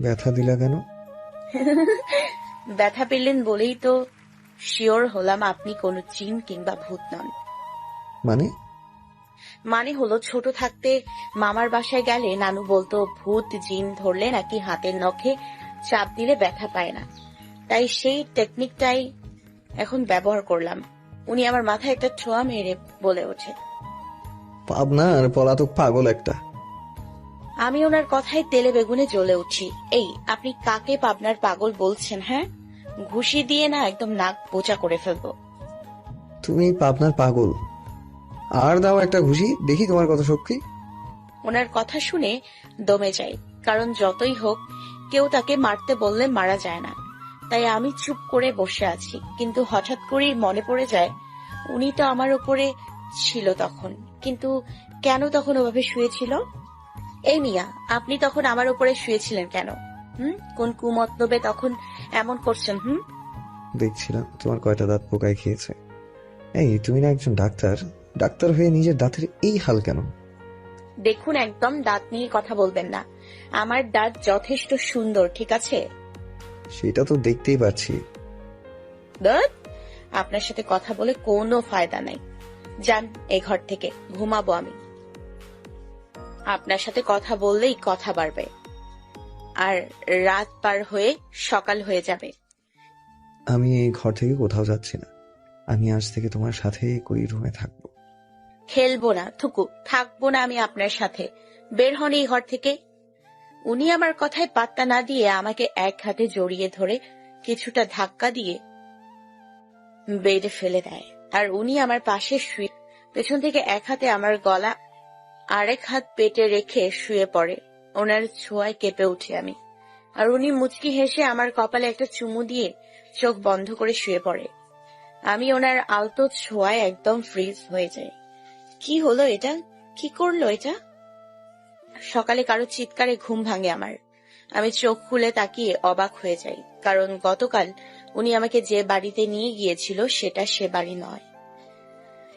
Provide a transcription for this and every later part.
ব্যথা দিলা কেন? ব্যথা পেলেন বলেই তো শিওর হলাম আপনি কোনো জিন কিংবা ভূত নন। মানে? মানে হলো ছোট থাকতে মামার বাসায় গেলে নানু বলতো ভূত জিন ধরলে নাকি হাতের নখে চাপ দিলে ব্যথা পায় না। তাই সেই টেকনিকটাই এখন ব্যবহার করলাম। উনি আমার মাথায় একটা ছোঁয়া মেরে বলে ওঠে। পাবনা পলাতক পাগল একটা। আমি ওনার কথায় তেলে বেগুনে জ্বলে উঠি। এই আপনি কাকে পাবনার পাগল বলছেন হ্যাঁ? ঘুষি দিয়ে না একদম নাক বোচা করে ফেলব। তুমি পাবনার পাগল। আর দাও একটা ঘুষি দেখি তোমার কত শক্তি ওনার কথা শুনে দমে যাই কারণ যতই হোক কেউ তাকে মারতে বললে মারা যায় না। তাই আমি চুপ করে বসে আছি কিন্তু হঠাৎ করেই মনে পড়ে যায় উনি তো আমার উপরে ছিল তখন। কিন্তু কেন তখন ওভাবে শুয়েছিল? এই মিয়া আপনি তখন আমার উপরে শুয়েছিলেন কেন? হুম? কোন কুমতলবে তখন এমন করছেন হুম? দেখছিলাম তোমার কয়টা দাঁত পোকায় খেয়েছে। এই তুমি না একজন ডাক্তার? ডাক্তার হয়ে নিজের দাঁতের এই হাল কেন? দেখুন একদম দাঁত নিয়ে কথা বলবেন না। আমার দাঁত যথেষ্ট সুন্দর ঠিক আছে? সেটা তো দেখতেই পাচ্ছি। দাঁত? আপনার সাথে কথা বলে কোনো ফায়দা নাই। যান এই ঘর থেকে ঘুমাবো আমি। আপনার সাথে কথা বললেই কথা বাড়বে। আর রাত পার হয়ে সকাল হয়ে যাবে। আমি এই ঘর থেকে কোথাও যাচ্ছি না। আমি আজ থেকে তোমার সাথে ওই রুমে থাকব। খেলব না থুকু। থাকব না আমি আপনার সাথে। বের হন এই ঘর থেকে। উনি আমার কথায় পাত্তা না দিয়ে আমাকে এক হাতে জড়িয়ে ধরে কিছুটা ধাক্কা দিয়ে বেডে ফেলে দেয়। আর উনি আমার পাশে শুয়ে পেছন থেকে এক হাতে আমার গলা আরেক হাত পেটে রেখে শুয়ে পড়ে। ওনার ছোঁয়ায় কেঁপে উঠি আমি। আর উনি মুচকি হেসে আমার কপালে একটা চুমু দিয়ে চোখ বন্ধ করে শুয়ে পড়ে। আমি ওনার আলতো ছোঁয়ায় একদম ফ্রিজ হয়ে যায় কি হলো এটা? কি করল এটা? সকালে কারও চিৎকারে ঘুম ভাঙে আমার। আমি চোখ খুলে তাকিয়ে অবাক হয়ে যাই, কারণ গতকাল উনি আমাকে যে বাড়িতে নিয়ে গিয়েছিল সেটা সে বাড়ি নয়।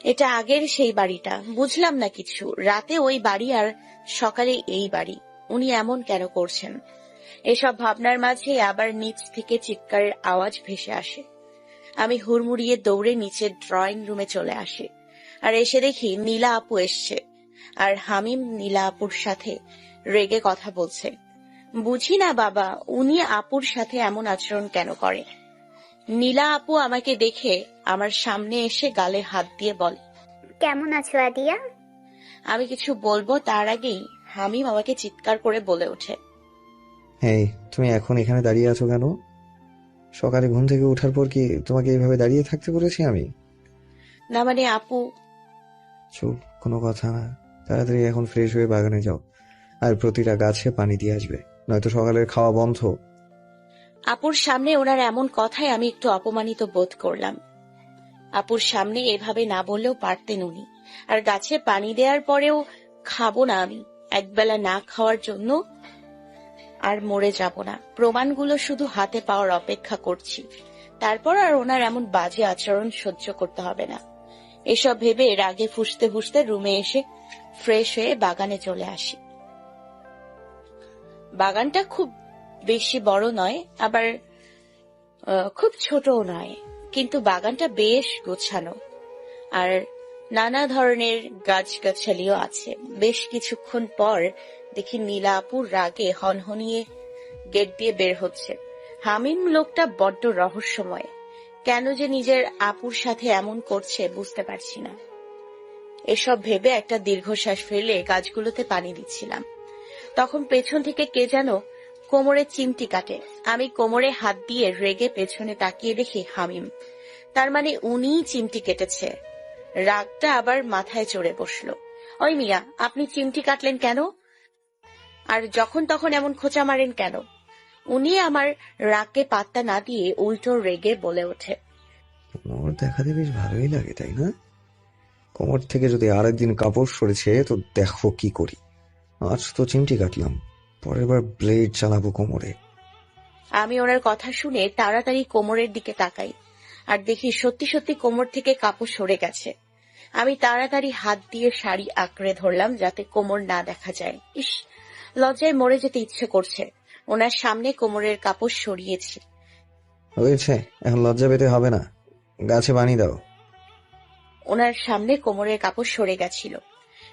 এটা আগের সেই বাড়িটা। বুঝলাম না কিছু। রাতে ওই বাড়ি আর সকালে এই বাড়ি। উনি এমন কেন করছেন? এসব ভাবনার মাঝে আবার নিচ থেকে চিৎকারের আওয়াজ ভেসে আসে। আমি হুড়মুড়িয়ে দৌড়ে নিচের ড্রয়িং রুমে চলে আসি। আর এসে দেখি নীলা আপু এসছে। আর হামিম নীলা আপুর সাথে রেগে কথা বলছে। বুঝি না বাবা, উনি আপুর সাথে এমন আচরণ কেন করে? নীলা আপু আমাকে দেখে আমার সামনে এসে গালে হাত দিয়ে বলে কেমন আছো আদিয়া? আমি কিছু বলব তার আগেই হামিম আমাকে চিৎকার করে বলে ওঠে। এই তুমি এখন এখানে দাঁড়িয়ে আছো কেন? সকালে ঘুম থেকে ওঠার পর কি তোমাকে এইভাবে দাঁড়িয়ে থাকতে বলেছি আমি? না মানে আপু চুপ কোনো কথা না। তাড়াতাড়ি এখন ফ্রেশ হয়ে বাগানে যাও। আর প্রতিটা গাছে পানি দিয়ে আসবে। নয়তো সকালের খাওয়া বন্ধ। আপুর সামনে ওনার এমন কথায় আমি একটু অপমানিত বোধ করলাম। আপুর সামনে এভাবে না বললেও পারতেন উনি। আর গাছে পানি দেওয়ার পরেও খাব না আমি। একবেলা না খাওয়ার জন্য আর মরে যাব না। প্রমাণগুলো শুধু হাতে পাওয়ার অপেক্ষা করছি। তারপর আর ওনার এমন বাজে আচরণ সহ্য করতে হবে না। এসব ভেবে রাগে ফুসতে ফুসতে রুমে এসে ফ্রেশ হয়ে বাগানে চলে আসি। বাগানটা খুব বেশি বড় নয়, আবার খুব ছোটও নয়, কিন্তু বাগানটা বেশ গোছানো। আর নানা ধরনের গাছগাছালিও আছে। বেশ কিছুক্ষণ পর দেখি নীলা আপুর রাগে হনহনিয়ে গেট দিয়ে বের হচ্ছে। হামিম লোকটা বড্ড রহস্যময়। কেন যে নিজের আপুর সাথে এমন করছে বুঝতে পারছি না। এসব ভেবে একটা দীর্ঘশ্বাস ফেলে গাছগুলোতে পানি দিচ্ছিলাম। তখন পেছন থেকে কে যেন কোমরে চিমটি কাটে। আমি কোমরে হাত দিয়ে রেগে পেছনে তাকিয়ে দেখি হামিম। তার মানে উনিই চিমটি কেটেছে। রাগটা আবার মাথায় চড়ে বসল। ওই মিয়া, আপনি চিমটি কাটলেন কেন? আর যখন তখন এমন খোঁচা মারেন কেন? উনি আমার রাগকে পাত্তা না দিয়ে উল্টো রেগে বলে ওঠে। কোমর দেখাতে বেশ ভালোই লাগে, তাই না? কোমর থেকে যদি আরেকদিন কাপড় সরেছে, তো দেখো কি করি। আজ তো চিমটি কাটলাম। পরের বার ব্লেড চালাবো কোমরে। আমি ওনার কথা শুনে তাড়াতাড়ি কোমরের দিকে তাকাই আর দেখি সত্যি সত্যি কোমর থেকে কাপড় সরে গেছে। আমি তাড়াতাড়ি হাত দিয়ে শাড়ি আঁকড়ে ধরলাম যাতে কোমর না দেখা যায়। ইস লজ্জায় মরে যেতে ইচ্ছে করছে। ওনার সামনে কোমরের কাপড় সরিয়েছি। হয়েছে এখন লজ্জা পেতে হবে না। গাছে পানি দাও। ওনার সামনে কোমরের কাপড় সরে গেছিল।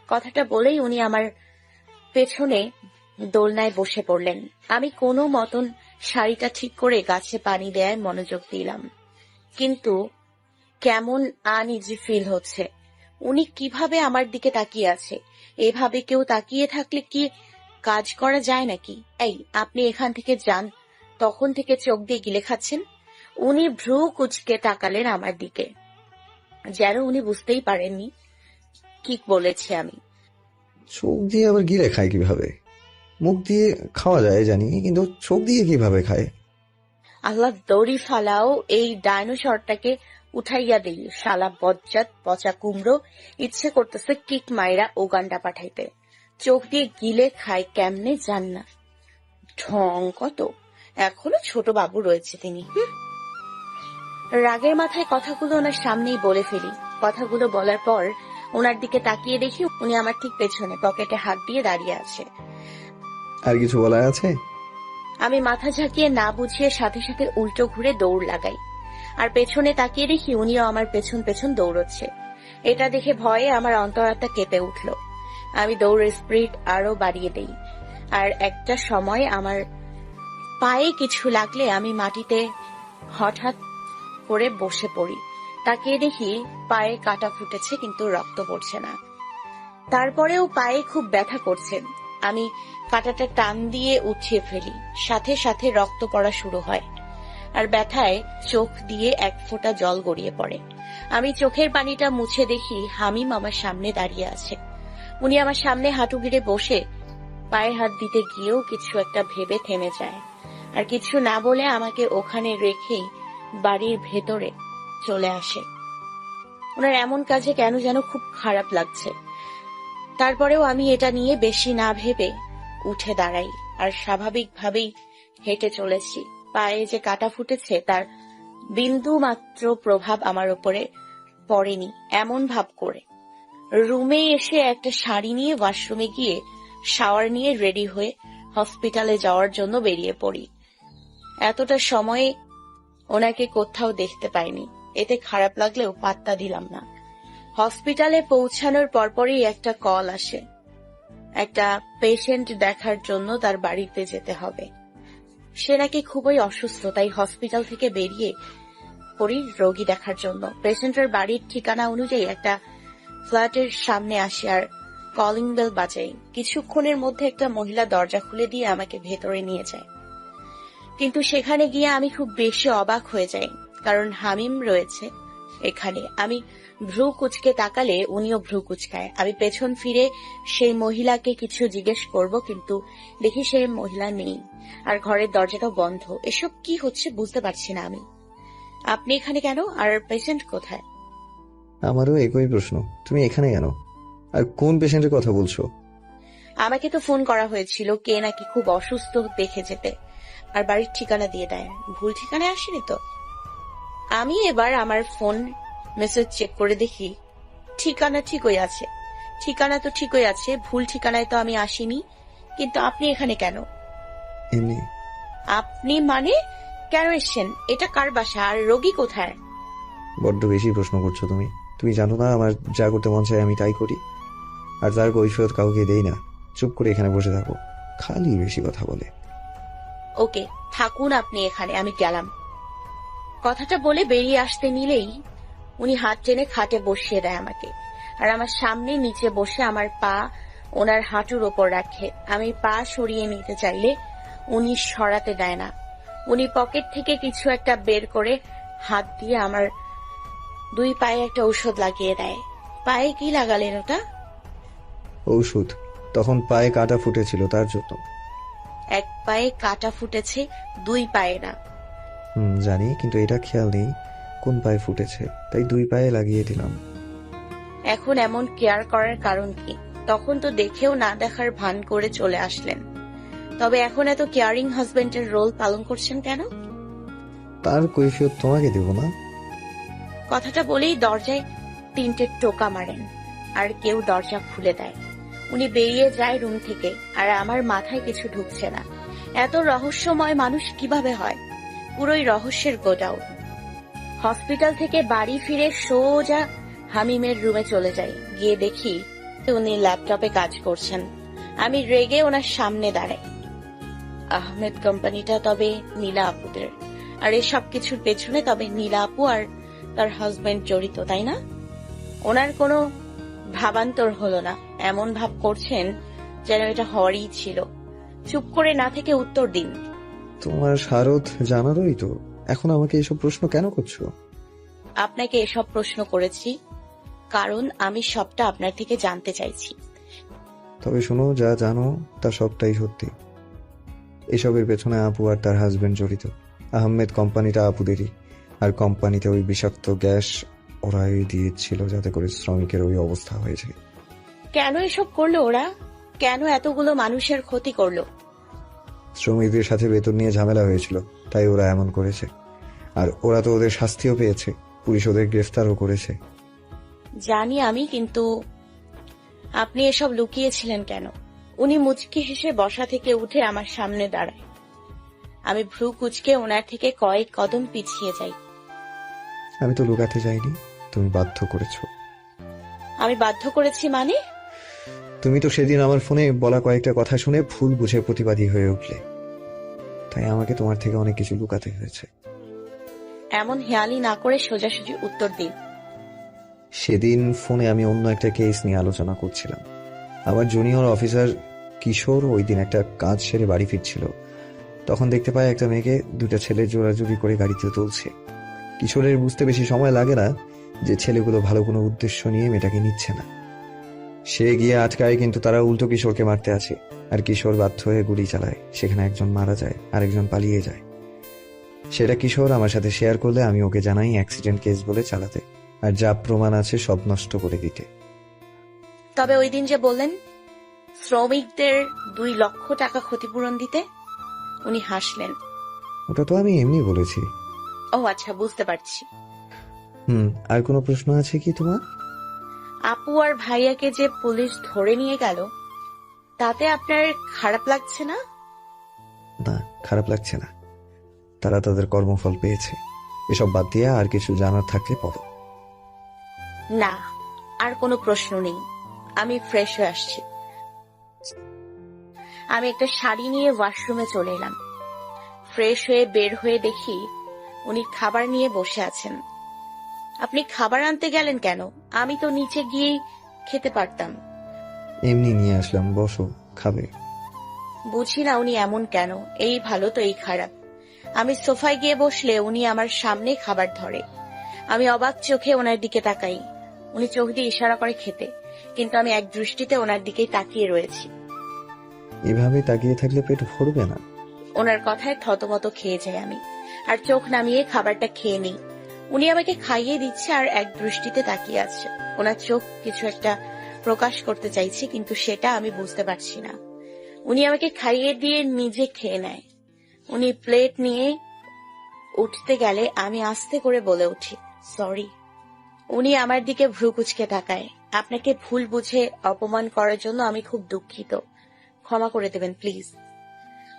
কথাটা বলেই উনি আমার পেছনে দোলনায় বসে পড়লেন। আমি কোনো মতন শাড়িটা ঠিক করে গাছে পানি দেয় মনোযোগ দিলাম। কিন্তু কেমন আনইজি ফিল হচ্ছে। উনি কীভাবে আমার দিকে তাকিয়ে আছে? এভাবে কেউ তাকিয়ে থাকলে কি কাজ করা যায় নাকি? এই, আপনি এখান থেকে যান। তখন থেকে চোখ দিয়ে গিলে খাচ্ছেন। উনি ভ্রু কুচকে তাকালেন আমার দিকে। যেন উনি বুঝতেই পারেননি। কি বলেছি আমি। চোখ দিয়ে আবার গিলে খায় কীভাবে? মুখ দিয়ে খাওয়া যায় জানি, কিন্তু চোখ দিয়ে কীভাবে খায়? আল্লাহ দড়ি ফালাও, এই ডাইনোসরটাকে উঠাইয়া দেই। শালা বজ্জাত, পচা কুমড়ো, ইচ্ছে করতেছে কিক মাইরা ওগান্ডা পাঠাইতে। চোখ দিয়ে গিলে খায় কেমনে জান না। ঢং কত? এখনও ছোট বাবু রয়েছে তিনি। রাগের মাথায় কথাগুলো ওনার সামনেই বলে ফেলি। কথাগুলো বলার পর ওনার দিকে তাকিয়ে দেখি উনি আমার ঠিক পেছনে পকেটে হাত দিয়ে দাঁড়িয়ে আছে। আর কিছু বলার আছে? আমি মাথা ঝাঁকিয়ে না বুঝিয়ে সাথে সাথে উল্টো ঘুরে দৌড় লাগাই। আর পেছনে তাকিয়ে দেখি উনিও আমার পেছন পেছন দৌড়চ্ছে। এটা দেখে ভয়ে আমার অন্তরাত্মা কেঁপে উঠল। আমি দৌড়ের স্পিড আরও বাড়িয়ে দেই। আর একটা সময় আমার পায়ে কিছু লাগলে আমি মাটিতে হঠাৎ করে বসে পড়ি। তাকিয়ে দেখি পায়ে কাটা ফুটেছে কিন্তু রক্ত পড়ছে না। তারপরেও পায়ে খুব ব্যথা করছে। আমি কাঁটাটা টান দিয়ে উঠিয়ে ফেলি। সাথে সাথে রক্ত পড়া শুরু হয়। আর ব্যথায় চোখ দিয়ে এক ফোঁটা জল গড়িয়ে পড়ে। আমি চোখের পানিটা মুছে দেখি হামিম আমার সামনে দাঁড়িয়ে আছে। উনি আমার সামনে হাঁটু গিরে বসে পায়ে হাত দিতে গিয়েও কিছু একটা ভেবে থেমে যায়। আর কিছু না বলে আমাকে ওখানে রেখেই বাড়ির ভেতরে চলে আসে। ওনার এমন কাজে কেন যেন খুব খারাপ লাগছে। তারপরেও আমি এটা নিয়ে বেশি না ভেবে উঠে দাঁড়াই আর স্বাভাবিকভাবেই হেঁটে চলেছি। পায়ে যে কাটা ফুটেছে, তার বিন্দু মাত্র প্রভাব আমার উপরে পড়েনি, এমন ভাব করে। রুমে এসে একটা শাড়ি নিয়ে ওয়াশরুমে গিয়ে শাওয়ার নিয়ে রেডি হয়ে হসপিটালে যাওয়ার জন্য বেরিয়ে পড়ি। এতটা সময়ে ওনাকে কোথাও দেখতে পাইনি। এতে খারাপ লাগলেও পাত্তা দিলাম না। হসপিটালে পৌঁছানোর পরপরই একটা কল আসে। একটা পেশেন্ট দেখার জন্য তার বাড়িতে যেতে হবে। সে নাকি খুবই অসুস্থ, তাই হসপিটাল থেকে বেরিয়ে পড়ি রোগী দেখার জন্য। পেশেন্টের বাড়ির ঠিকানা অনুযায়ী একটা ফ্ল্যাটের সামনে আসি আর কলিং বেল বাজাই কিছুক্ষণের মধ্যে একটা মহিলা দরজা খুলে দিয়ে আমাকে ভেতরে নিয়ে যায়। কিন্তু সেখানে গিয়ে আমি খুব বেশি অবাক হয়ে যাই, কারণ হামিম রয়েছে। এখানে। আমি ভ্রু কুচকে তাকালে উনিও ভ্রু কুচকায়। আমি পেছন ফিরে সেই মহিলাকে কিছু জিজ্ঞেস করব কিন্তু দেখি সেই মহিলা নেই। আর ঘরের দরজাটাও বন্ধ। এসব কি হচ্ছে বুঝতে পারছি না আমি। আপনি এখানে কেন? আর পেশেন্ট কোথায়? আমারও একই প্রশ্ন। তুমি এখানে কেন? আর কোন পেশেন্টের কথা বলছো? আমাকে তো ফোন করা হয়েছিল কে নাকি খুব অসুস্থ দেখে যেতে। আর বাড়ির ঠিকানা দিয়ে দেয়। ভুল ঠিকানায় আসেনি তো? আমি এবার আমার ফোন মেসেজ চেক করে দেখি। ঠিকানা ঠিকই আছে। ঠিকানা তো ঠিকই আছে ভুল ঠিকানায় তো আমি আসিনি। কিন্তু আপনি এখানে কেন? এমনি আপনি মানে কেন এসছেন? এটা কার বাসা? আর রোগী কোথায়? বড্ড বেশি প্রশ্ন করছ তুমি। তুমি জানো না আমার যা করতে মন চায় আমি তাই করি। আর তার কৈফিয়ত কাউকে দেই না। চুপ করে এখানে বসে থাকো। খালি বেশি কথা বলে। ওকে থাকুন আপনি এখানে আমি গেলাম। কথাটা বলে বেরিয়ে আসতে নিলেই উনি হাত টেনে খাটে বসিয়ে দেয় আমাকে। আর আমার সামনে নিচে বসে আমার পা ওনার হাঁটুর ওপর রাখে। আমি পা সরিয়ে নিতে চাইলে উনি সরাতে দেয় না। উনি পকেট থেকে কিছু একটা বের করে হাত দিয়ে আমার দুই পায়ে একটা ঔষধ লাগিয়ে দেয়। পায়ে কি লাগালেন ওটা? ঔষধ। তখন পায়ে কাটা ফুটেছিল তার জন্য। এক পায়ে কাটা ফুটেছে দুই পায়ে না। হুম জানি কিন্তু এটা খেয়াল নেই। কোন পায়ে ফুটেছে তাই দুই পায়ে লাগিয়ে দিলাম। এখন এমন কেয়ার করার কারণ কি? তখন তো দেখেও না দেখার ভান করে চলে আসলেন। তবে এখন এত কেয়ারিং হাজবেন্ডের রোল পালন করছেন কেন? তার কৈফিয়ত তোমাকে দেব না। কথাটা বলেই দরজায় তিনটে টোকা মারেন আর কেউ দরজা খুলে দেয়। উনি বেরিয়ে যায় রুম থেকে আর আমার মাথায় কিছু ঢুকছে না। এত রহস্যময় মানুষ কীভাবে হয়? পুরোই রহস্যের গোডাউন। হসপিটাল থেকে বাড়ি ফিরে সোজা হামিমের রুমে চলে যাই। গিয়ে দেখি উনি ল্যাপটপে কাজ করছেন। আমি রেগে ওনার সামনে দাঁড়াই। আহমেদ কোম্পানিটা তবে নীলা আপুদের। আর এসব কিছুর পেছনে তবে নীলা আপু আর তার হাজবেন্ড জড়িত, তাই না? ওনার কোনো ভাবান্তর হলো না। এমন ভাব করছেন যেন এটা হওয়ারই ছিল। চুপ করে না থেকে উত্তর দিন। তোমার শারদ জানারই তো। এখন আমাকে এসব প্রশ্ন কেন করছ? আপনাকে এসব প্রশ্ন করেছি কারণ আমি সবটা আপনার থেকে জানতে চাইছি। তবে শোনো যা জানো তা সবটাই সত্যি। এসবের পেছনে আপু আর তার হাজবেন্ড জড়িত। আহমেদ কোম্পানিটা আপুদেরই আর কোম্পানিতে ওই বিষাক্ত গ্যাস ওরাই দিয়েছিল যাতে করে শ্রমিকের ওই অবস্থা হয়েছে কেন এসব করল ওরা? কেন এতগুলো মানুষের ক্ষতি করল? শ্রমিকদের সাথে বেতন নিয়ে ঝামেলা হয়েছিল। তাই ওরা এমন করেছে। আর ওরা তো ওদের শাস্তিও পেয়েছে। পুলিশ ওদের গ্রেফতারও করেছে। জানি আমি কিন্তু আপনি এসব লুকিয়েছিলেন কেন? উনি মুচকি হেসে বসা থেকে উঠে আমার সামনে দাঁড়ায়। আমি ভ্রু কুচকে ওনার থেকে কয়েক কদম পিছিয়ে যাই। আমি তো লুকাতে যাইনি। তুমি বাধ্য করেছ। আমি বাধ্য করেছি মানে? তুমি তো সেদিন আমার ফোনে বলা কয়েকটা কথা শুনে ভুল বুঝে প্রতিবাদী হয়ে উঠলে। তাই আমাকে তোমার থেকে অনেক কিছু লুকাতে হয়েছে। এমন হেয়ালি না করে সোজাসুজি উত্তর দিন। সেদিন ফোনে আমি অন্য একটা কেস নিয়ে আলোচনা করছিলাম। আমার জুনিয়র অফিসার কিশোর ওই দিন একটা কাজ সেরে বাড়ি ফিরছিল। তখন দেখতে পাই একটা মেয়েকে দুটো ছেলে জোরাজুরি করে গাড়িতে তুলছে। কিশোরের বুঝতে বেশি সময় লাগে না যে ছেলেগুলো ভালো কোনো উদ্দেশ্য নিয়ে মেয়েটাকে নিচ্ছে না। সে গিয়ে আটকায় কিন্তু তারা উল্টো কিশোরকে মারতে আছে। আর কিশোর বাধ্য হয়ে গুলি চালায়। সেখানে একজন মারা যায় আরেকজন পালিয়ে যায়। সেটা কিশোর আমার সাথে শেয়ার করলে আমি ওকে জানাই অ্যাক্সিডেন্ট কেস বলে চালাতে। আর যা প্রমাণ আছে সব নষ্ট করে দিতে। তবে ওই দিন যে বললেন শ্রমিকদের দুই লক্ষ টাকা ক্ষতিপূরণ দিতে উনি হাসলেন। ওটা তো আমি এমনি বলেছি। ও আচ্ছা বুঝতে পারছি। হুম আর কোনো প্রশ্ন আছে কি তোমার? আপু আর ভাইয়াকে যে পুলিশ ধরে নিয়ে গেল তাতে আপনার খারাপ লাগছে না? না খারাপ লাগছে না। তারা তাদের কর্মফল পেয়েছে। এসব বাদ দিয়ে আর কিছু জানার থাকলে বলো। না আর কোনো প্রশ্ন নেই। আমি ফ্রেশ হয়ে আসছি। আমি একটা শাড়ি নিয়ে ওয়াশরুমে চলে এলাম। ফ্রেশ হয়ে বের হয়ে দেখি উনি খাবার নিয়ে বসে আছেন। আপনি খাবার আনতে গেলেন কেন? আমি তো নিচে গিয়েই খেতে পারতাম। এমনি নিয়ে আসলাম বসো খাবে। বুঝি না উনি এমন কেন এই ভালো তো এই খারাপ। আমি সোফায় গিয়ে বসলে উনি আমার সামনে খাবার ধরে। আমি অবাক চোখে ওনার দিকে তাকাই। উনি চোখ দিয়ে ইশারা করে খেতে কিন্তু আমি এক দৃষ্টিতে ওনার দিকেই তাকিয়ে রয়েছি। এভাবে তাকিয়ে থাকলে পেট ভরবে না। ওনার কথায় থতমত খেয়ে যাই আমি আর চোখ নামিয়ে খাবারটা খেয়ে নিই। উনি আমাকে খাইয়ে দিচ্ছে আর এক দৃষ্টিতে তাকিয়ে আছে। ওনার চোখ কিছু একটা প্রকাশ করতে চাইছি, কিন্তু সেটা আমি বুঝতে পারছি না। উনি আমাকে খাইয়ে দিয়ে নিজে খেয়ে নেয়। উনি প্লেট নিয়ে উঠতে গেলে আমি আস্তে করে বলে উঠি, সরি। উনি আমার দিকে ভ্রু কুচকে তাকায়। আপনাকে ভুল বুঝে অপমান করার জন্য আমি খুব দুঃখিত। ক্ষমা করে দেবেন, প্লিজ।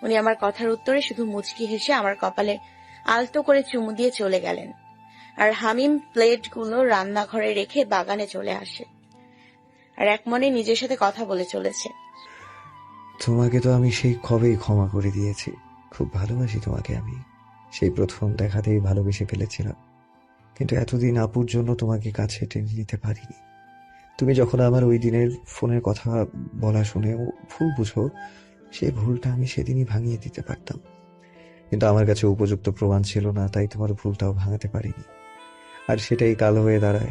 উনি আমার কথার উত্তরে শুধু মুচকি হেসে আমার কপালে আলতো করে চুমু দিয়ে চলে গেলেন। আর হামিম প্লেটগুলো রান্নাঘরে রেখে বাগানে চলে আসে। আর এক মনে নিজের সাথে কথা বলে চলেছে। তোমাকে তো আমি সেই কবেই ক্ষমা করে দিয়েছি। খুব ভালোবাসি তোমাকে আমি। সেই প্রথম দেখাতেই ভালোবেসে ফেলেছিলাম। কিন্তু এতদিন আপুর জন্য তোমাকে কাছে টেনে নিতে পারিনি। তুমি যখন আমার ওই দিনের ফোনের কথা বলা শুনে ভুল বুঝো সেই ভুলটা আমি সেদিনই ভাঙিয়ে দিতে পারতাম। কিন্তু আমার কাছে উপযুক্ত প্রমাণ ছিল না, তাই তোমার ভুলটাও ভাঙাতে পারিনি। আর সেটাই কাল হয়ে দাঁড়ায়।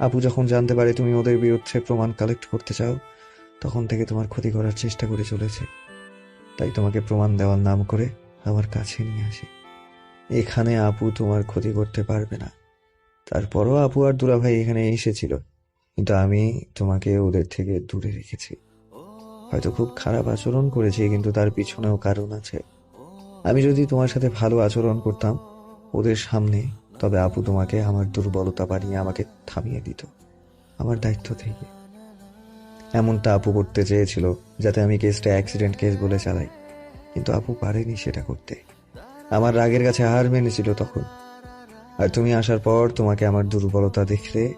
আপু যখন জানতে পারে তুমি ওদের বিরুদ্ধে প্রমাণ কালেক্ট করতে চাও, তখন থেকে তোমার ক্ষতি করার চেষ্টা করে চলেছে। তাই তোমাকে প্রমাণ দেওয়ার নাম করে আমার কাছে নিয়ে আসে। এখানে আপু তোমার ক্ষতি করতে পারবে না। তারপরও আপু আর দুলাভাই এখানে এসেছিল, কিন্তু আমি তোমাকে ওদের থেকে দূরে রেখেছি। হয়তো খুব খারাপ আচরণ করেছি, কিন্তু তার পিছনেও কারণ আছে। আমি যদি তোমার সাথে ভালো আচরণ করতাম, ওদের সামনে তবে আপু তোমাকে আমার দুর্বলতা বানিয়ে আমাকে থামিয়ে দিত। আমার দায়িত্ব থেকে। এমনটা আপু করতে চেয়েছিল যাতে আমি কেসটা অ্যাক্সিডেন্ট কেস বলে চালাই। কিন্তু আপু পারেনি সেটা করতে। আমার রাগের কাছে হার মেনেছিল তখন। আর তুমি আসার পর তোমাকে আমার দুর্বলতা দেখলে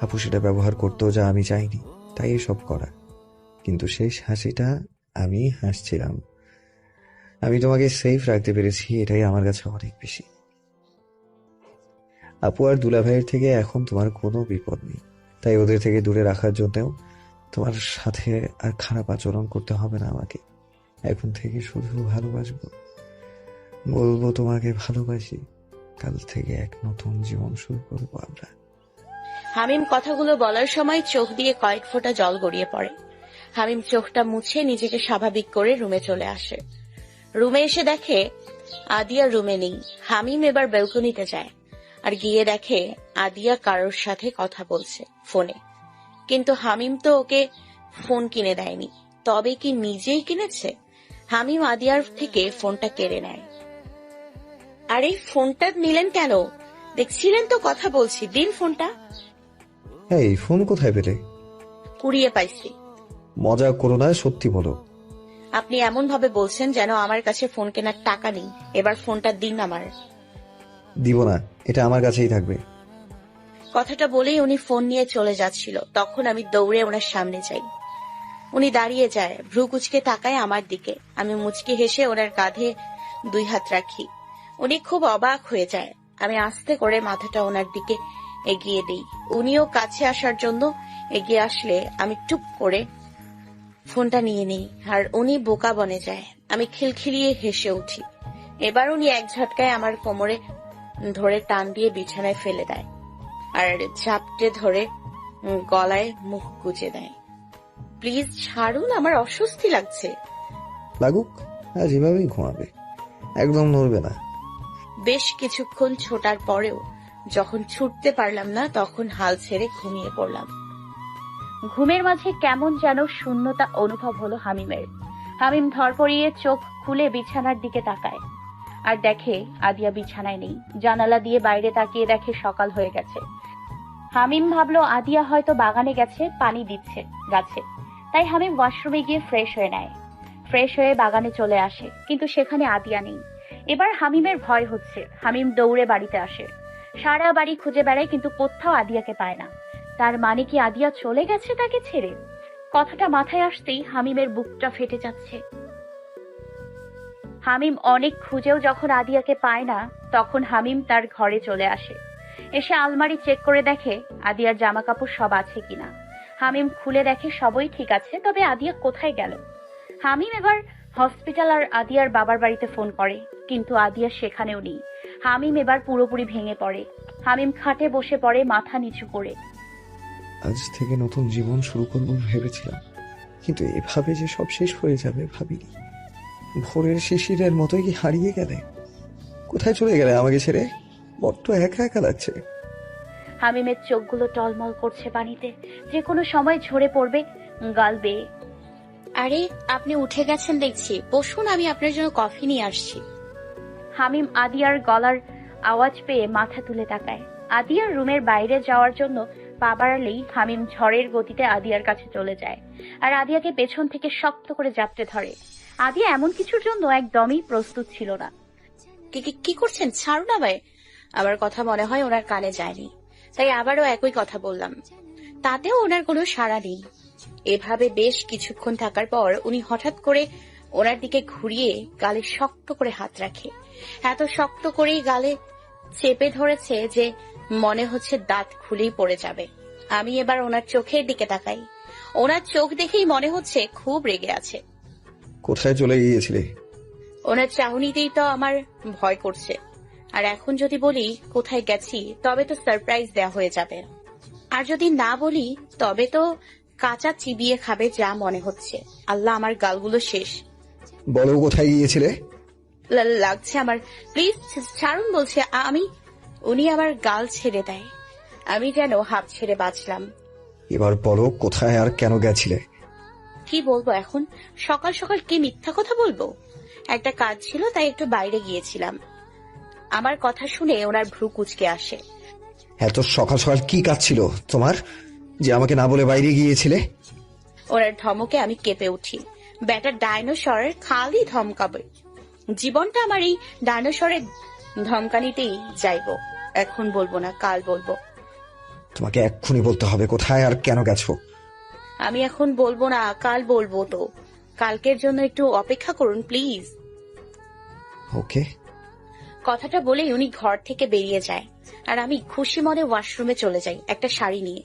আপু সেটা ব্যবহার করতো যা আমি চাইনি, তাই এসব করা। কিন্তু শেষ হাসিটা আমি হাসছিলাম। আমি তোমাকে সেফ রাখতে পেরেছি, এটাই আমার কাছে অনেক বেশি। আপু আর দুলাভাইয়ের থেকে এখন তোমার কোনো বিপদ নেই। তাই ওদের থেকে দূরে রাখার জন্যও তোমার সাথে আর খারাপ আচরণ করতে হবে না আমাকে। এখন থেকে শুধু ভালোবাসবো। বলব তোমাকে ভালোবাসি। কাল থেকে এক নতুন জীবন শুরু করব আমরা। হামিম কথাগুলো বলার সময় চোখ দিয়ে কয়েক ফোঁটা জল গড়িয়ে পড়ে। হামিম চোখটা মুছে নিজেকে স্বাভাবিক করে রুমে চলে আসে। রুমে এসে দেখে আদিয়া রুমে নেই। হামিম এবার বেলকনিতে যায়। আর গিয়ে দেখে আদিয়া কারোর সাথে কথা বলছে ফোনে। কিন্তু হামিম তো ওকে ফোন কিনে দেয়নি। তবে কি নিজেই কিনেছে? হামিম আদিয়ার থেকে ফোনটা কেড়ে নেয়। আরে ফোনটা নিলেন কেন? দেখছিলেন তো কথা বলছি। দিন ফোনটা। এই ফোন কোথায় পেলে? কুড়িয়ে পাইছি। মজা করো না সত্যি বলো। আপনি এমন ভাবে বলছেন যেন আমার কাছে ফোন কেনার টাকা নেই। এবার ফোনটা দিন আমার। দিব না, এটা আমার কাছেই থাকবে। কথাটা বলেই উনি ফোন নিয়ে চলে যাচ্ছিল। তখন আমি দৌড়ে ওনার সামনে যাই। উনি দাঁড়িয়ে যায়, ভ্রু কুচকে তাকায় আমার দিকে। আমি মুচকি হেসে ওনার কাঁধে দুই হাত রাখি। উনি খুব অবাক হয়ে যায়। আমি আস্তে করে মাথাটা ওনার দিকে এগিয়ে দিই। উনিও কাছে আসার জন্য এগিয়ে আসলে আমি টুপ করে ফোনটা নিয়ে নিই, আর উনি বোকা বনে যায়। আমি খিলখিলিয়ে হেসে উঠি। এবার উনি এক ঝটকায় আমার কোমরে ধরে টান দিয়ে বিছানায় ফেলে দেয় আর ঝাপটে ধরে গলায় মুখ গুজে দেয়। প্লিজ ছাড়ুন আমার অস্বস্তি লাগছে। লাগুক আজ এভাবেই ঘুমাবে। একদম নড়বে না। বেশ কিছুক্ষণ ছোটার পরেও যখন ছুটতে পারলাম না তখন হাল ছেড়ে ঘুমিয়ে পড়লাম। ঘুমের মাঝে কেমন যেন শূন্যতা অনুভব হলো হামিমের। হামিম ধরপড়িয়ে চোখ খুলে বিছানার দিকে তাকায়। আর দেখে আদিয়া বিছানায় নেই। জানালা দিয়ে বাইরে তাকিয়ে দেখে সকাল হয়ে গেছে। হামিম ভাবলো, আদিয়া হয়তো বাগানে গেছে, পানি দিচ্ছে গাছে। তাই হামিম ওয়াশরুমে গিয়ে ফ্রেশ হয়ে নেয়। ফ্রেশ হয়ে বাগানে চলে আসে, কিন্তু সেখানে আদিয়া নেই। এবার হামিমের ভয় হচ্ছে। হামিম দৌড়ে বাড়িতে আসে। সারা বাড়ি খুঁজে বেড়ায়, কিন্তু কোথাও আদিয়াকে পায় না। তার মানে কি আদিয়া চলে গেছে তাকে ছেড়ে? কথাটা মাথায় আসতেই হামিমের বুকটা ফেটে যাচ্ছে। হামিম অনেক খুঁজেও যখন আদিয়াকে পায় না, তখন হামিম তার ঘরে চলে আসে। এসে আলমারি চেক করে দেখে আদিয়ার জামা কাপড় সব আছে কিনা। হামিম খুলে দেখে সবই ঠিক আছে, তবে আদিয়া কোথায় গেল? হামিম এবার হসপিটাল আর আদিয়ার বাবার বাড়িতে ফোন করে, কিন্তু আদিয়া সেখানেও নেই। হামিম এবার পুরোপুরি ভেঙে পড়ে। হামিম খাটে বসে পড়ে মাথা নিচু করে। আজ থেকে নতুন জীবন শুরু করব ভেবেছিলাম, কিন্তু এভাবে যে সব শেষ হয়ে যাবে ভাবিনি। ভোরের শিশিরের মতোই কি হারিয়ে গেলে। কোথায় চলে গেলে আমাকে ছেড়ে? বড্ড একা একা লাগছে। হামিমের চোখগুলো টলমল করছে পানিতে। যে কোনো সময় ঝরে পড়বে গাল বেয়ে। আরে আপনি উঠে গেছেন দেখছি। বসুন আমি আপনার জন্য কফি নিয়ে আসছি। হামিম আদিয়ার গলার আওয়াজ পেয়ে মাথা তুলে তাকায়। আদিয়ার রুমের বাইরে যাওয়ার জন্য পা বাড়ালেই হামিম ঝড়ের গতিতে আদিয়ার কাছে চলে যায়। আর আদিয়াকে পেছন থেকে শক্ত করে জাপটে ধরে। আদিয়া এমন কিছুর জন্য একদমই প্রস্তুত ছিল না। কি, কি- কি করছেন? ছাড়ুন আমায়। আমার কথা মনে হয় ওনার কানে যায়নি। তাই আবারও একই কথা বললাম। তাতেও ওনার কোনো সাড়া নেই। এভাবে বেশ কিছুক্ষণ থাকার পর উনি হঠাৎ করে ওনার দিকে ঘুরিয়ে গালে শক্ত করে হাত রাখে। এত শক্ত করেই গালে চেপে ধরেছে যে মনে হচ্ছে দাঁত খুলেই পড়ে যাবে। আমি এবার ওনার চোখের দিকে তাকাই। ওনার চোখ দেখেই মনে হচ্ছে খুব রেগে আছে। কোথায় চলে গিয়েছিলে? ওনার চাহনিতেই তো আমার ভয় করছে। আর এখন যদি বলি কোথায় গেছি তবে তো সারপ্রাইজ দেওয়া হয়ে যাবে। আর যদি না বলি তবে তো কাঁচা চিবিয়ে খাবে যা মনে হচ্ছে। আল্লাহ আমার গালগুলো শেষ। বলো কোথায় গিয়েছিলে? লা- লাগছে আমার। প্লিজ ছাড়ুন বলছে আ- আমি উনি আমার গাল ছেড়ে দেয়। আমি যেন হাত ছেড়ে বাঁচলাম। এবার বলো কোথায় আর কেন গেছিলে? কি বলব এখন? সকাল সকাল কি মিথ্যা কথা বলব? একটা কাজ ছিল তাই একটু বাইরে গিয়েছিলাম। আমার কথা শুনে ওনার ভ্রু কুচকে আসে। এত সকাল সকাল কি কাজ ছিল তোমার? যে আমাকে না বলে বাইরে গিয়েছিলে? ওনার ধমকে আমি কেঁপে উঠি। ব্যাটার ডাইনোসরের খালি ধমকাবে। জীবনটা আমার এই ডাইনোসরের ধমকানিতেই যাইবো। এখন বলব না কাল বলব। তোমাকে এক্ষুনি বলতে হবে কোথায় আর কেন গেছো? আমি এখন বলব না কাল বলব তো। কালকের জন্য একটু অপেক্ষা করুন প্লিজ। ওকে। কথাটা বলেই উনি ঘর থেকে বেরিয়ে যায়। আর আমি খুশি মনে ওয়াশরুমে চলে যাই একটা শাড়ি নিয়ে।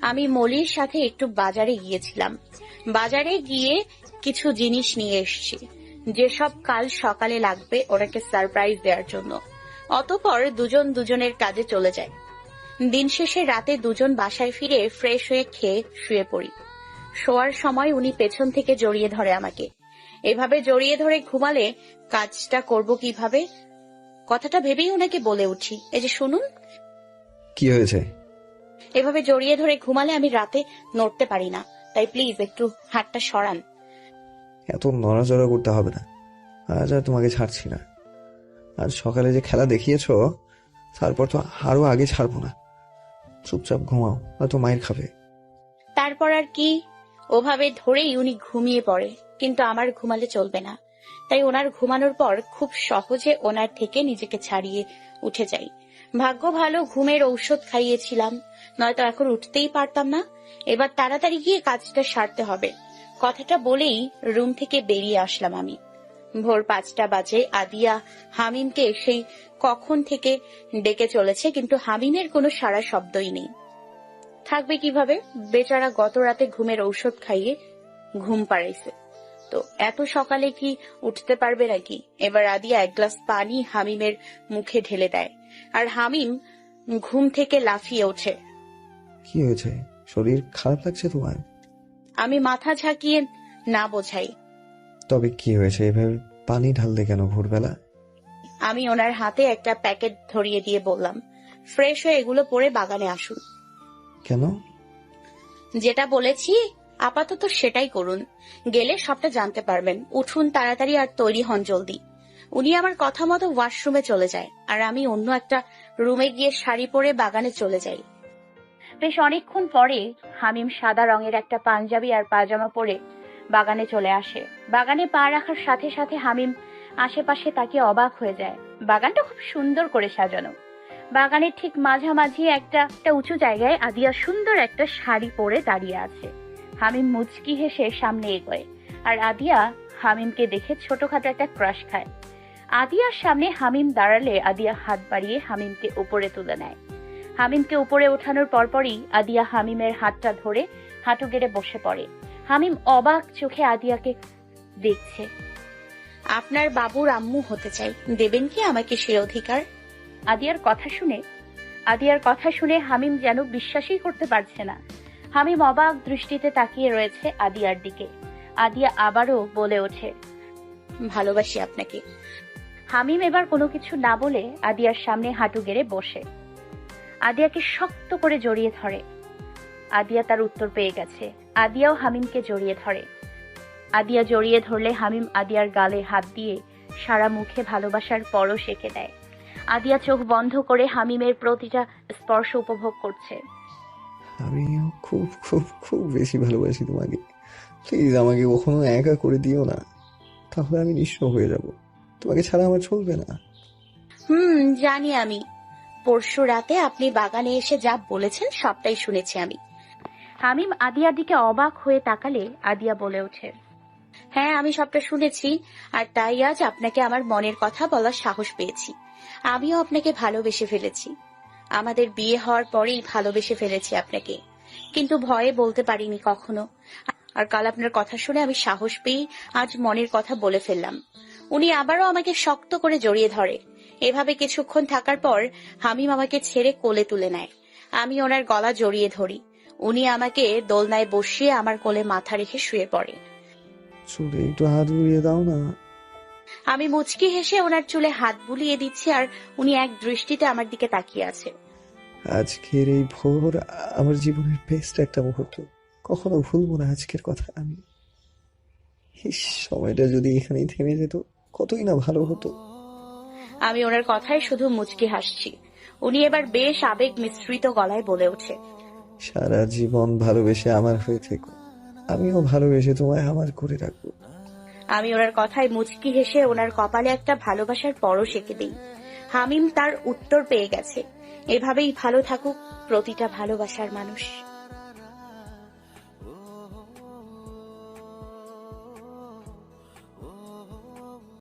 আমি মলির সাথে একটু বাজারে গিয়েছিলাম। বাজারে গিয়ে কিছু জিনিস নিয়ে এসেছি। যেসব কাল সকালে লাগবে ওনাকে সারপ্রাইজ দেওয়ার জন্য। অতপর দুজন দুজনের কাজে চলে যায়। দিন শেষে রাতে দুজন বাসায় ফিরে ফ্রেশ হয়ে খেয়ে শুয়ে পড়ি। শোয়ার সময় উনি পেছন থেকে জড়িয়ে ধরে আমাকে। এভাবে জড়িয়ে ধরে ঘুমালে কাজটা করব কীভাবে? কথাটা ভেবেই ওনাকে বলে উঠি। এই যে শুনুন। কি হয়েছে? এভাবে জড়িয়ে ধরে ঘুমালে আমি রাতে নড়তে পারি না। তাই প্লিজ একটু হাতটা সরান। এত নড়াচড়া করতে হবে না। আজ আর তোমাকে ছাড়ছি না। আজ সকালে যে খেলা দেখিয়েছো তারপর তো আরও আগে ছাড়বো না। চুপচাপ ঘুমাও হয়তো মায়ের খাবে। তারপর আর কি ওভাবে ধরেই উনি ঘুমিয়ে পড়ে, কিন্তু আমার ঘুমালে চলবে না। তাই ওনার ঘুমানোর পর খুব সহজে ওনার থেকে নিজেকে ছাড়িয়ে উঠে যাই। ভাগ্য ভালো, ঘুমের ঔষধ খাইয়েছিলাম। নয়তো এখন উঠতেই পারতাম না। এবার তাড়াতাড়ি গিয়ে কাজটা সারতে হবে। কথাটা বলেই রুম থেকে বেরিয়ে আসলাম আমি। ভোর পাঁচটা বাজে। আদিয়া হামিমকে সেই কখন থেকে ডেকে চলেছে, কিন্তু হামিমের কোনো সারা শব্দই নেই। থাকবে কীভাবে? বেচারা গত রাতে ঘুমের ঔষধ খাইয়ে ঘুম পাড়াইছে। তো এত সকালে কি উঠতে পারবে নাকি? এবার আদিয়া এক গ্লাস পানি হামিমের মুখে ঢেলে দেয়। আর হামিম ঘুম থেকে লাফিয়ে ওঠে। কি হয়েছে? শরীর খারাপ লাগছে তোমার? আমি মাথা ঝাঁকিয়ে না বোঝাই। তবে কি হয়েছে? এভাবে পানি ঢাললে কেন ভোরবেলা? আমি ওনার হাতে একটা প্যাকেট ধরিয়ে দিয়ে বললাম ফ্রেশ হয়ে এগুলো পরে বাগানে আসুন। কেন? যেটা বলেছি আপাতত সেটাই করুন। গেলে সবটা জানতে পারবেন। উঠুন তাড়াতাড়ি আর তৈরি হন জলদি। উনি আমার কথা মতো ওয়াশরুমে চলে যায় আর আমি অন্য একটা রুমে গিয়ে শাড়ি পরে বাগানে চলে যাই। বেশ অনেকক্ষণ পরে হামিম সাদা রঙের একটা পাঞ্জাবি আর পাজামা পরে বাগানে চলে আসে। বাগানে পা রাখার সাথে সাথে হামিম আশেপাশে তাকে অবাক হয়ে যায়। বাগানটা খুব সুন্দর করে সাজানো। বাগানের ঠিক মাঝামাঝি একটা একটা উঁচু জায়গায় আদিয়া সুন্দর একটা শাড়ি পরে দাঁড়িয়ে আছে। হামিম মুচকি হেসে সামনে এগোয়, আর আদিয়া হামিমকে দেখে ছোটখাটো একটা ক্রাশ খায়। আদিয়ার সামনে হামিম দাঁড়ালে আদিয়া হাত বাড়িয়ে হামিমকে উপরে তুলে নেয়। হামিমকে উপরে ওঠানোর পরপরই আদিয়া হামিমের হাতটা ধরে হাঁটু গেড়ে বসে পড়ে। হামিম অবাক চোখে আদিয়াকে দেখছে। আপনার বাবুর আম্মু হতে চাই। দেবেন কি আমাকে সে অধিকার? আদিয়ার কথা শুনে, আদিয়ার কথা শুনে হামিম যেন বিশ্বাসই করতে পারছে না। হামিম অবাক দৃষ্টিতে তাকিয়ে রয়েছে আদিয়ার দিকে। আদিয়া আবারও বলে ওঠে, ভালোবাসি আপনাকে। হামিম এবার কোনো কিছু না বলে আদিয়ার সামনে হাঁটু গেড়ে বসে। আদিয়াকে শক্ত করে জড়িয়ে ধরে। আদিয়া তার উত্তর পেয়ে গেছে। আদিয়াও হামিমকে জড়িয়ে ধরে। আদিয়া জড়িয়ে ধরলে হামিম আদিয়ার গালে হাত দিয়ে সারা মুখে ভালোবাসার পরশ এঁকে দেয়। আদিয়া চোখ বন্ধ করে হামিমের প্রতিটা স্পর্শ উপভোগ করছে। আমিও খুব খুব খুব বেশি ভালোবাসি তোমাকে। প্লিজ আমাকে কখনো একা করে দিও না। তাহলে আমি নিঃস্ব হয়ে যাব। তোমাকে ছাড়া আমার চলবে না। হুম জানি আমি। পরশু রাতে আপনি বাগানে এসে যা বলেছেন সবটাই শুনেছি আমি। হামিম আদিয়ার দিকে অবাক হয়ে তাকালে আদিয়া বলে ওঠে হ্যাঁ আমি সবটা শুনেছি আর তাই আজ আপনাকে আমার মনের কথা বলার সাহস পেয়েছি। আমিও আপনাকে ভালোবেসে ফেলেছি। আমাদের বিয়ে হওয়ার পরেই ভালোবেসে ফেলেছি আপনাকে। কিন্তু ভয়ে বলতে পারিনি কখনো। আর কাল আপনার কথা শুনে আমি সাহস পেয়ে আজ মনের কথা বলে ফেললাম। উনি আবারও আমাকে শক্ত করে জড়িয়ে ধরে। এভাবে কিছুক্ষণ থাকার পর হামিম আমাকে ছেড়ে কোলে তুলে নেয়। আমি ওনার গলা জড়িয়ে ধরি। উনি আমাকে দোলনায় বসিয়ে আমার কোলে মাথা রেখে শুয়ে পড়ে। চুলে একটু হাত বুড়িয়ে দাও না। আমি মুচকি হেসে ওনার চুলে হাত বুলিয়ে দিচ্ছি আর উনি এক দৃষ্টিতে আমার দিকে তাকিয়ে আছে আজকের এই ভোর আমার জীবনের বেস্ট একটা মুহূর্ত। কখনো ভুলবো না আজকের কথা আমি। ইস, সময়টা যদি এখানেই থেমে যেত কতই না ভালো হতো। আমি ওনার কথায় শুধু মুচকি হাসছি। উনি এবার বেশ আবেগ মিশ্রিত গলায় বলে ওঠে সারা জীবন ভালোবেসে আমার হয়ে থেকো। আমিও ভালোবেসে তোমায় আমার করে রাখব। আমি ওনার কথায় মুচকি হেসে ওনার কপালে একটা ভালোবাসার পরশ এঁকে দিই। হামিম তার উত্তর পেয়ে গেছে। এভাবেই ভালো থাকুক প্রতিটা ভালোবাসার মানুষ।